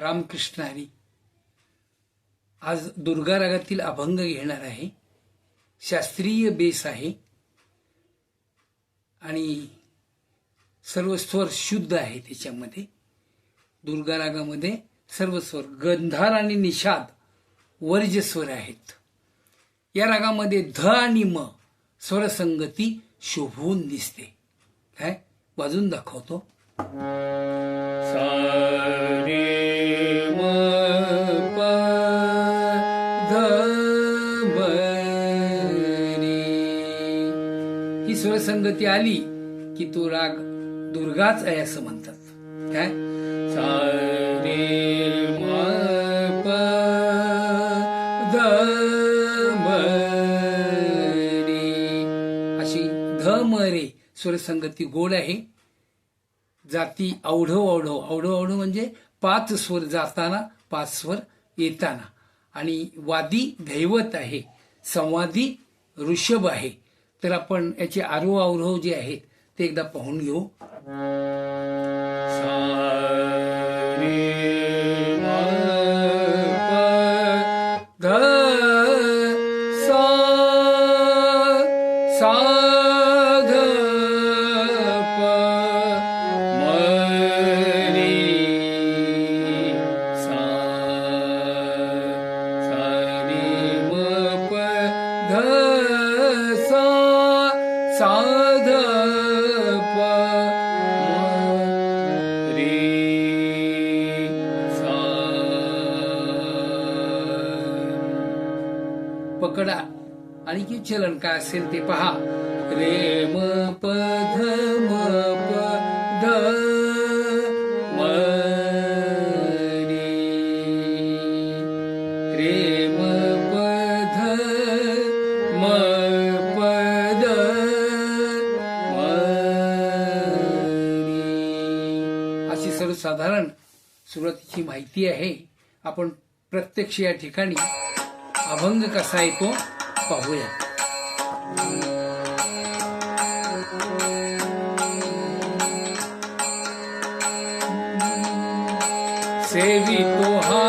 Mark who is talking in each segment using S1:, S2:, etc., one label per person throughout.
S1: रामकृष्ण हरी आज दुर्गा रागातील अभंग घेणार आहे. शास्त्रीय बेस आहे. आणि सर्व स्वर शुद्ध आहे त्याच्यामध्ये. दुर्गा रागामध्ये सर्व स्वर गंधार आणि निषाद वर्ज स्वर आहेत. या रागामध्ये ध आणि म स्वरसंगती शोभून दिसते. काय? वाजून दाखवतो. ही स्वरसंगती आली की तो राग दुर्गाच आहे असं म्हणतात. काय? म प ध रे अशी ध म स्वरसंगती गोड आहे. जाती औढव औढव औढव औढव म्हणजे पाच स्वर जाताना पाच स्वर येताना. आणि वादी दैवत आहे संवादी ऋषभ आहे. तर आपण याचे आरोह अवरोह जे आहेत ते एकदा पाहून घेऊ. पकडा. आणि की चलन काय असेल ते पहा. रे म प ध म प ध म रे म प ध म प ध म अशी सर्वसाधारण सुरुवातीची माहिती आहे. आपण प्रत्यक्ष या ठिकाणी अभंग कसा येतो पाहूया सेवी तो हा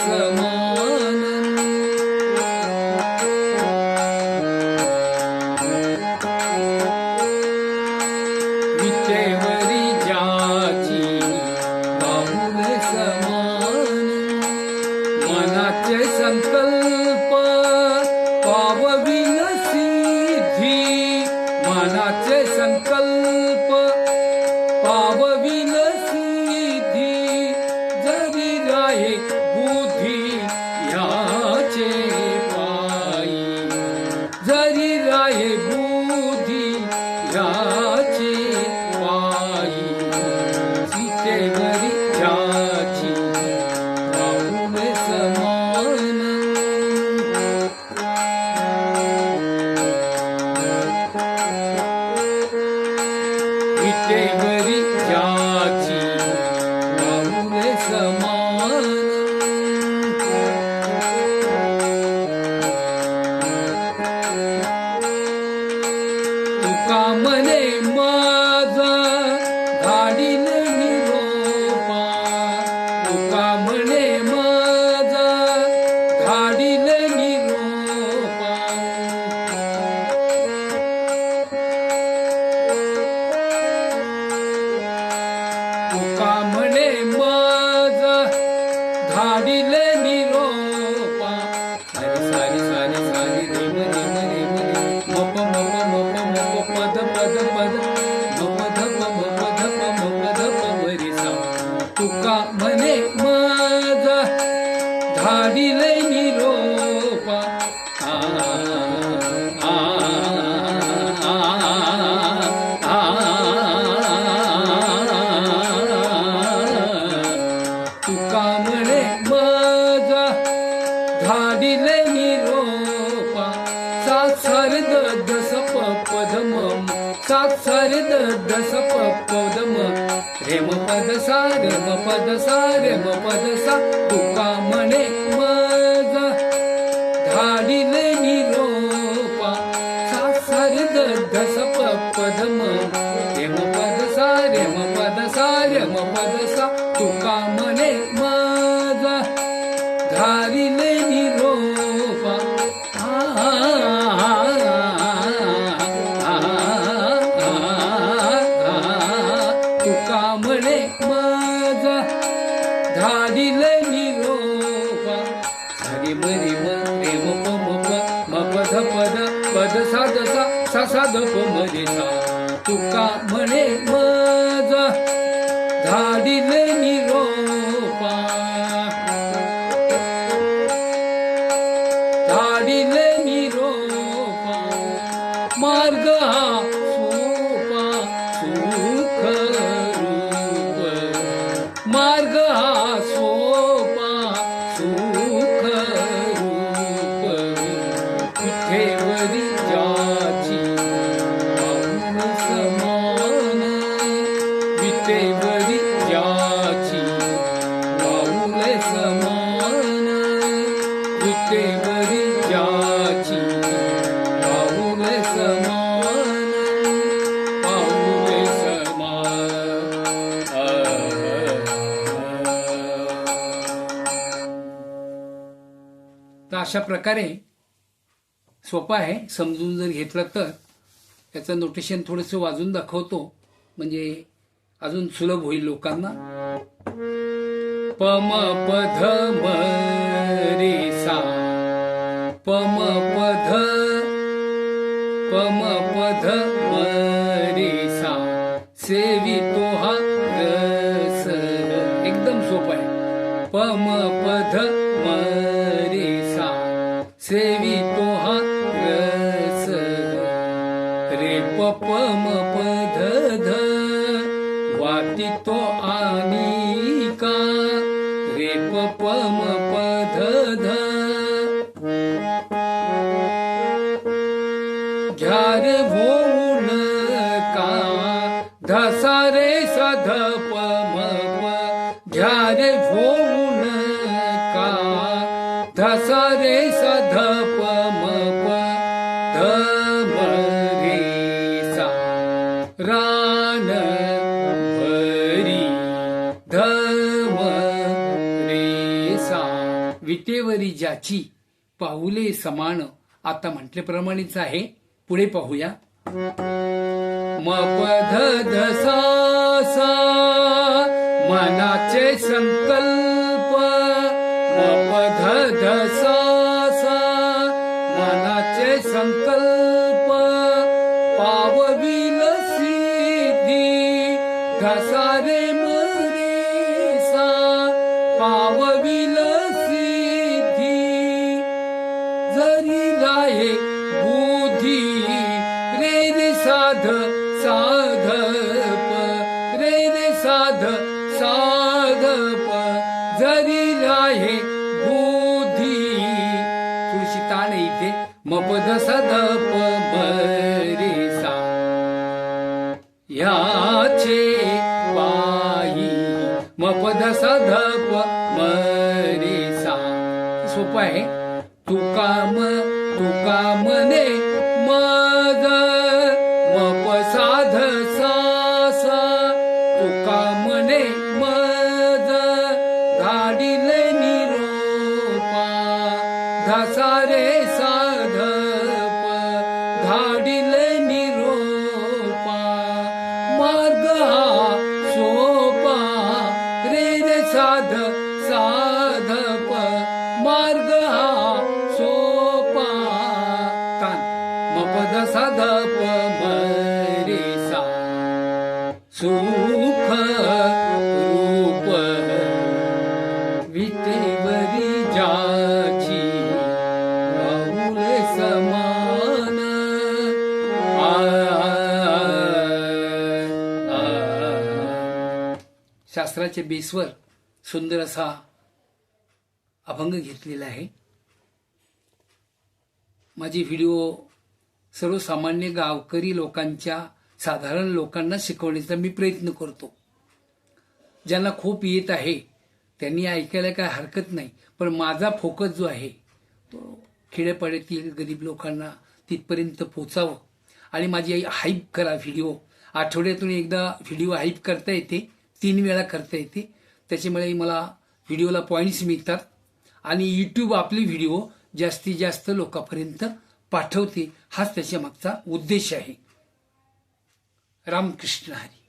S1: some तुका म्हणे माझा? धाडील निरोपा तुका म्हणे माझा? धाडील निरोपा तुका माझा? धाडिले धाडिले निरोपा आ, आ, आ, आ, तुका म्हणे माझा धाडिले निरोपा सात सारे द सप पदम सात सारे द सप पदम रेम पद सा रेम पद सा रेम पद सा तुका म्हणे माझा. धाडिले निरोपा सात सारे द सप पदम रेम पद सा रेम पद सा रेम पद सा तुका म्हणे माझा. धारिले सा सा तुका म्हणे मज. धाडिले निरो अशा प्रकारे सोपं आहे. समजून जर घेतलं तर. त्याचं नोटेशन थोडंसं वाजून दाखवतो. म्हणजे अजून सुलभ होईल लोकांना. पम पध म रे सा पम पध पम पध म रे सा सेवितो हा रस एकदम सोपं आहे. पम पध म घ्या रे का धसा रे सा ध प म प रे का धसा रे सा ध प म प ध रे सा रान भरी धम रे सा विटेवरी ज्याची पाऊले समान आता म्हटल्याप्रमाणेच आहे. पुढे पाहूया. म ध ध सा मनाचे संकल्प. म ध सा मनाचे संकल्प. साध साध प रे रे साध साध प जरी राहे बुद्धी तुळशी ताण इथे मपद सद प म सा. याचे पायी मपद सद प म सा. सोपं आहे. तुका म तुका मने सुख रूप विटेवरी जाची समान आ, आ, आ. शास्त्राच्या बेसवर सुंदर असा अभंग घेतलेला आहे माझी व्हिडिओ सर्वसामान्य गावकरी लोकांच्या साधारण लोकांना शिकवण्याचा मी प्रयत्न करतो. ज्यांना खूप येत आहे त्यांनी ऐकायला काय हरकत नाही पण माझा फोकस जो आहे तो खेड्यापाड्यातील गरीब लोकांना तिथपर्यंत पोचावं. आणि माझी हाईप करा व्हिडिओ. आठवड्यातून एकदा व्हिडिओ हाईप करता येते तीन वेळा करता येते. त्याच्यामुळे मला व्हिडिओला पॉईंट्स मिळतात. आणि यूट्यूब आपली व्हिडिओ जास्तीत जास्त लोकांपर्यंत पाठवते हाच त्याच्यामागचा उद्देश आहे. रामकृष्ण हरी